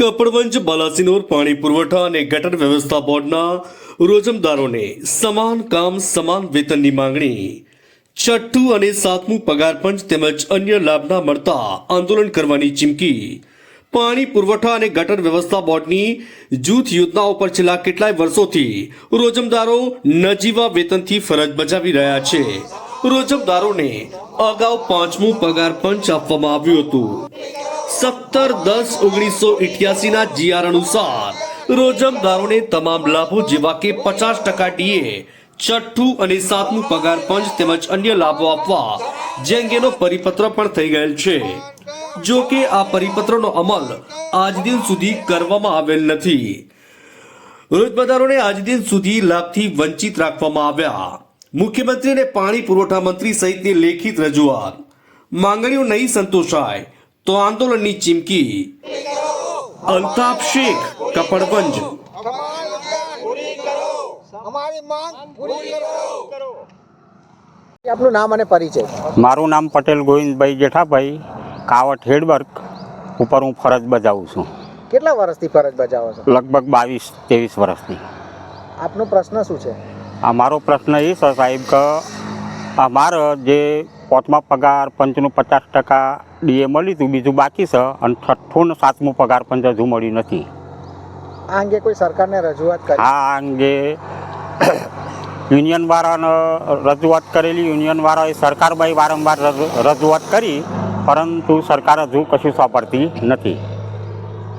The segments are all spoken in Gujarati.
કપડવંજ, બાલાસિનોર, પાણી પુરવઠા અને ગટર વ્યવસ્થા બોર્ડના રોજમદારોને સમાન કામ, સમાન વેતનની માંગણી. છઠ્ઠું અને સાતમું પગાર પંચ તેમજ અન્ય લાભના મળતા આંદોલન કરવાની ચીમકી. પાણી પુરવઠા અને ગટર વ્યવસ્થા બોર્ડની જૂથ યોજનાઓ પર છેલ્લા કેટલાય વર્ષોથી રોજમદારો નજીવા વેતનથી ફરજ બજાવી રહ્યા છે. રોજમદારોને અગાઉ પાંચમું પગાર પંચ આપવામાં આવ્યું હતું. સત્તર દસ ઓગણીસો ઇઠ્યાસી ના જીઆર અનુસાર રોજમદારોને તમામ લાભો જેવા કે પચાસ ટકા ડીએ, છઠ્ઠું અને સાતમું પગાર પંચ તેમજ અન્ય લાભો આપવા જે અંગેનો પરિપત્ર પણ થઈ ગયેલ છે. જો કે આ પરિપત્રનો અમલ આજ દિન સુધી કરવામાં આવેલ નથી. રોજમદારોને આજ દિન સુધી લાભથી વંચિત રાખવામાં આવ્યા. મુખ્યમંત્રી અને પાણી પુરવઠા મંત્રી સહિતની લેખિત રજૂઆત. માંગણીઓ નહીં સંતોષાય. તો આંદોલનની ચીમકી. અલ્તાફ શેખ કપડવંજ. અમારી માંગ પૂરી કરો. આપનું નામ અને પરિચય. મારું નામ પટેલ ગોવિંદભાઈ જેઠાભાઈ કાવટ હેડવર્ક ઉપર હું ફરજ બજાવું છું. કેટલા વર્ષથી ફરજ બજાવો છો? લગભગ બાવીસ ત્રેવીસ વર્ષથી. આપનો પ્રશ્ન શું છે? આ મારો પ્રશ્ન એ છે સાહેબ કે અમારો જે પાંચમા પગાર પંચનું પચાસ ટકા ડીએ મળ્યું હતું બીજું બાકી છે અને છઠ્ઠું ને સાતમું પગાર પંચ હજુ મળ્યું નથી. આ અંગે કોઈ સરકારને રજૂઆત કરી? આ અંગે યુનિયનવાળાને રજૂઆત કરેલી. યુનિયનવાળાએ સરકારભાઈ વારંવાર રજૂ- રજૂઆત કરી પરંતુ સરકાર હજુ કશું સાંભળતી નથી.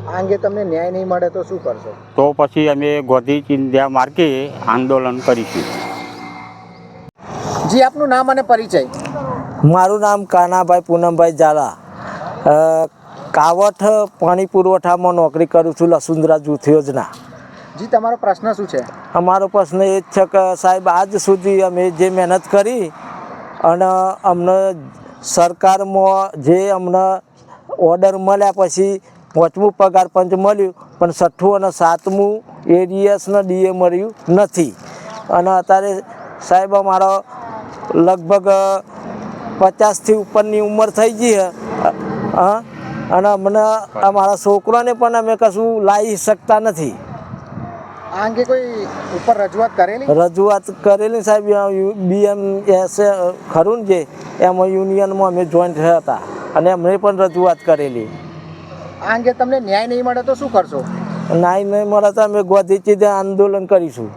આ અંગે તમને ન્યાય નહીં મળે તો શું કરશો? તો પછી અમે ગોધી ચિંધ્યા માર્ગે આંદોલન કરીશું. જી આપનું નામ અને પરિચય. મારું નામ કાનાભાઈ પૂનમભાઈ ઝાલા. કાવઠ પાણી પુરવઠામાં નોકરી કરું છું લસુંદરા જૂથ યોજના. જી તમારો પ્રશ્ન શું છે? અમારો પ્રશ્ન એ જ છે કે સાહેબ આજ સુધી અમે જે મહેનત કરી અને અમને સરકારમાં જે અમને ઓર્ડર મળ્યા પછી પાંચમું પગાર પંચ મળ્યું પણ છઠ્ઠું અને સાતમું એરિયસને ડીએ મળ્યું નથી. અને અત્યારે સાહેબ અમારો લગભગ પચાસથી ઉપરની ઉંમર થઈ ગઈ હા. અને અમને મારા છોકરાને પણ અમે કશું લાવી શકતા નથી. આ અંગે કોઈ ઉપર રજૂઆત કરેલી? રજૂઆત કરેલી સાહેબ બીએમ એસ ખરું ને જે? એમાં યુનિયનમાં અમે જોઈન્ટ થયા હતા અને એમણે પણ રજૂઆત કરેલી. આ અંગે તમને ન્યાય નહીં મળે તો શું કરશો? ન્યાય નહીં મળે તો અમે ગોધી ચીધે આંદોલન કરીશું.